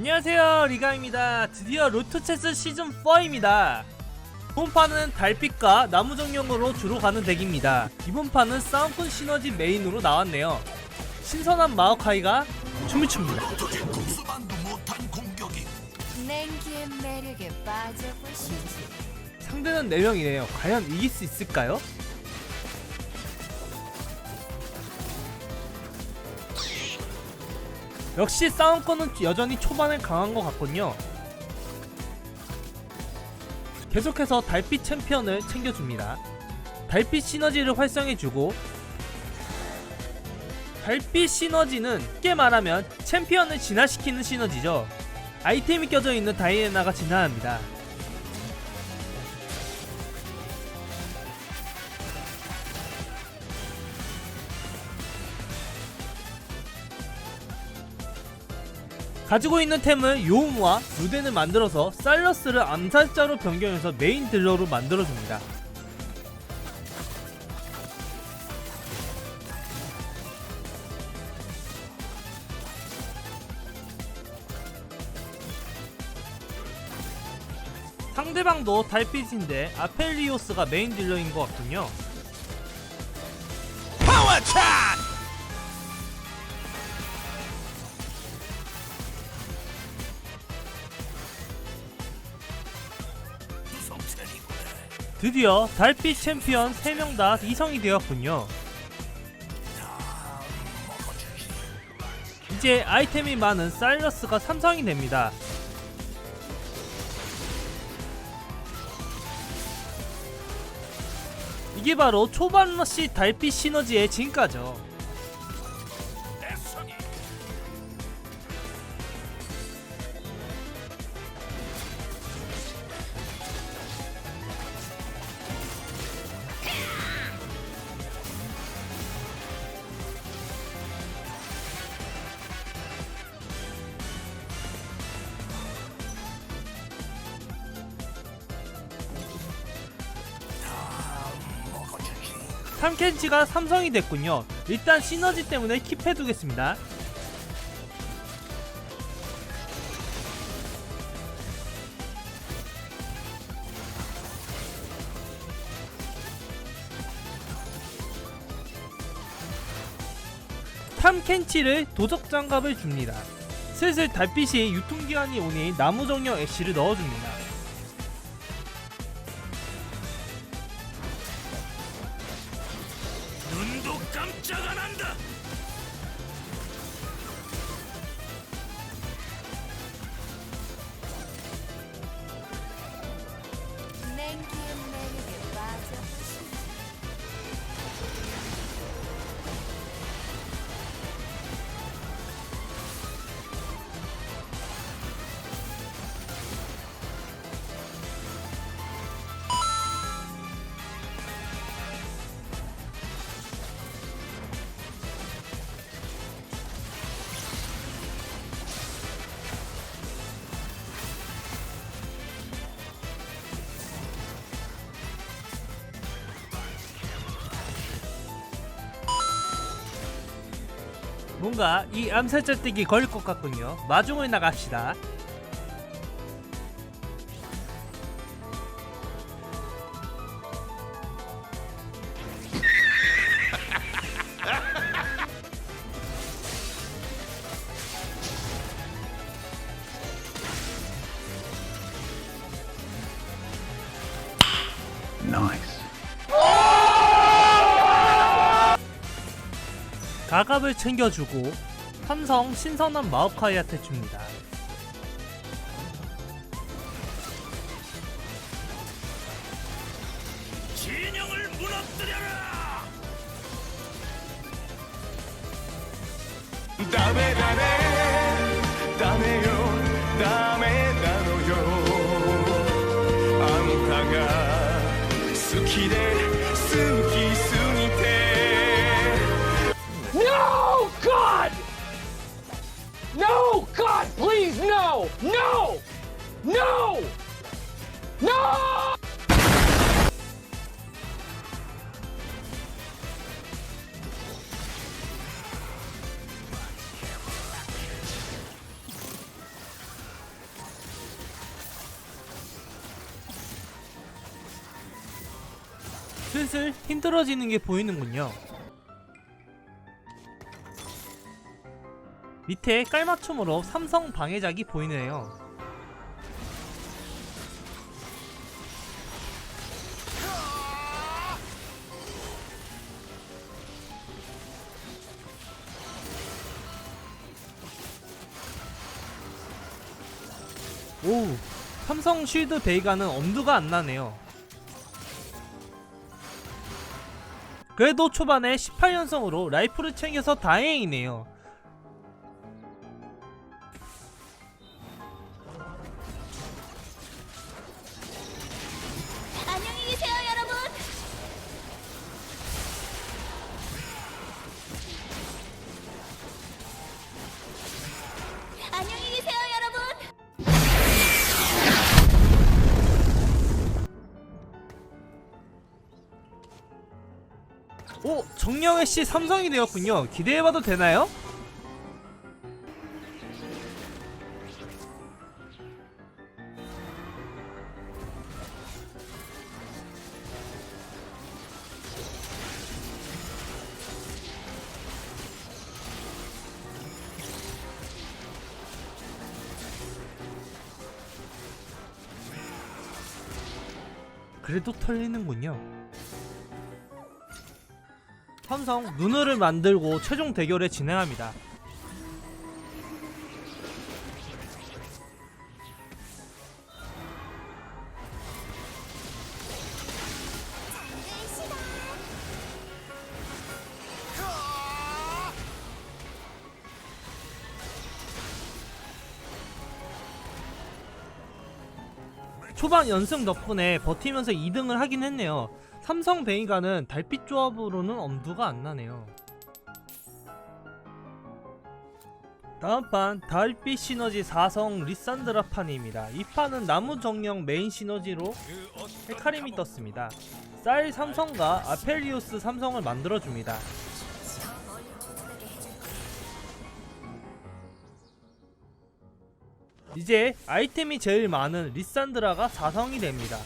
안녕하세요 리가입니다. 드디어 로토체스 시즌4입니다. 이번 판은 달빛과 나무 정령으로 주로 가는 덱입니다. 이번 판은 싸움꾼 시너지 메인으로 나왔네요. 신선한 마오카이가 춤을 춥니다. 상대는 4명이네요. 과연 이길 수 있을까요? 역시 싸움권은 여전히 초반에 강한 것 같군요. 계속해서 달빛 챔피언을 챙겨줍니다. 달빛 시너지를 활성해주고 달빛 시너지는 쉽게 말하면 챔피언을 진화시키는 시너지죠. 아이템이 껴져 있는 다이애나가 진화합니다. 가지고 있는 템은 요음과 루덴을 만들어서 사일러스를 암살자로 변경해서 메인 딜러로 만들어줍니다. 상대방도 달빛인데 아펠리오스가 메인 딜러인 것 같군요. 드디어 달빛 챔피언 3명 다 이성이 되었군요. 이제 아이템이 많은 사일러스가 삼성이 됩니다. 이게 바로 초반 러시 달빛 시너지의 진가죠. 탐켄치가 삼성이 됐군요. 일단 시너지 때문에 킵해두겠습니다. 탐켄치를 도적 장갑을 줍니다. 슬슬 달빛이 유통기한이 오니 나무정령 애쉬를 넣어줍니다. 뭔가 이 암살자 떼기 걸릴 것 같군요. 마중을 나갑시다. 나 가갑을 챙겨주고 삼성 신선한 마오카이한테 줍니다. 진영을 무너뜨려라. Please, no! No! No! No! 슬슬 힘들어지는 게 보이는군요. 밑에 깔맞춤으로 삼성 방해작이 보이네요. 오, 삼성 쉴드 베이가는 엄두가 안 나네요. 그래도 초반에 18연성으로 라이프를 챙겨서 다행이네요. 안녕히 계세요, 여러분. 오, 정영애 씨 삼성이 되었군요. 기대해봐도 되나요? 그래도 털리는군요. 삼성 누누를 만들고 최종 대결에 진행합니다. 초반 연승 덕분에 버티면서 2등을 하긴 했네요. 삼성 베이가는 달빛 조합으로는 엄두가 안 나네요. 다음 판 달빛 시너지 4성 리산드라 판입니다. 이 판은 나무 정령 메인 시너지로 헤카림이 떴습니다. 쌀 삼성과 아펠리우스 삼성을 만들어줍니다. 이제 아이템이 제일 많은 리산드라가 4성이 됩니다.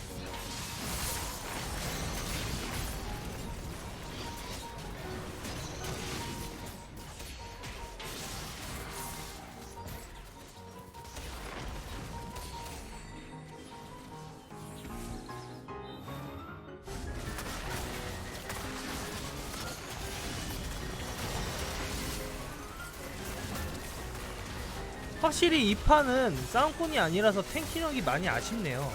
확실히 이 판은 싸움꾼이 아니라서 탱키력이 많이 아쉽네요.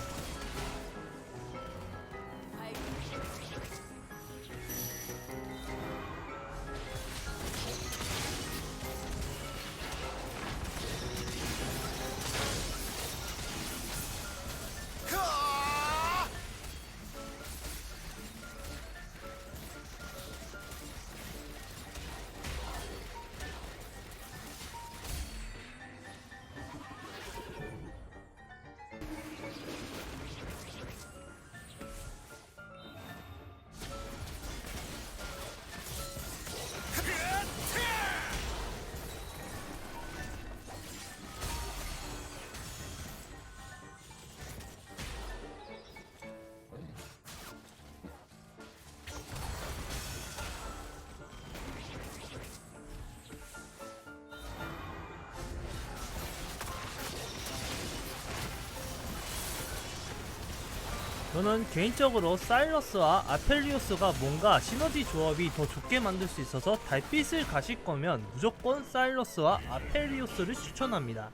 저는 개인적으로 사일러스와 아펠리우스가 뭔가 시너지 조합이 더 좋게 만들 수 있어서 달빛을 가실 거면 무조건 사일러스와 아펠리우스를 추천합니다.